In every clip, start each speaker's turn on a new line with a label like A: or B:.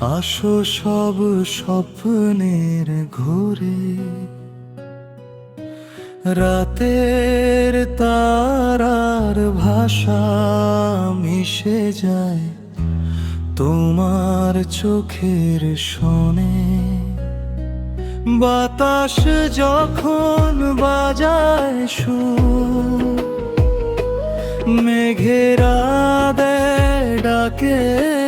A: আসো সব স্বপ্নের ঘোরে। রাতের তারার ভাষা মিশে যায় তোমার চোখের শোনে বাতাস যখন বাজায় সুর, মেঘেরা দেয় ডাকে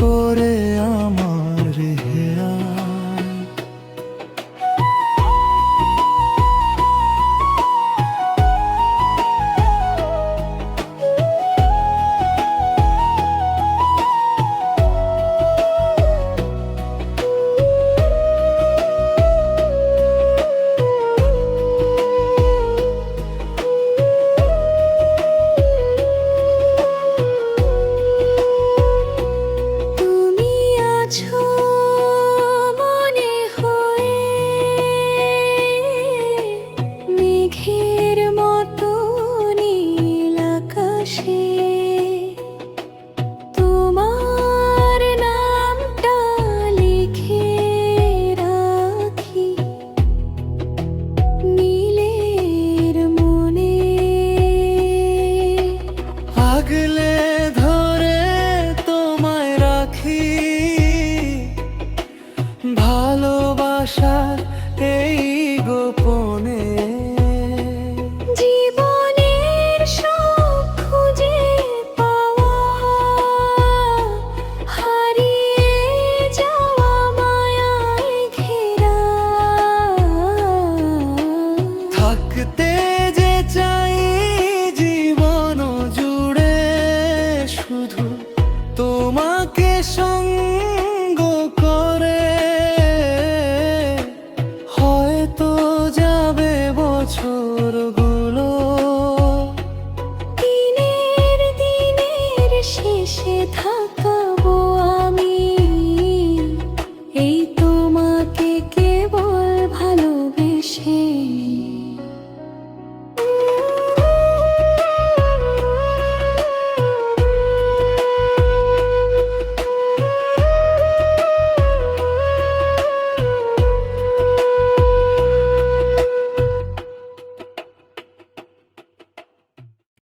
A: করে আমার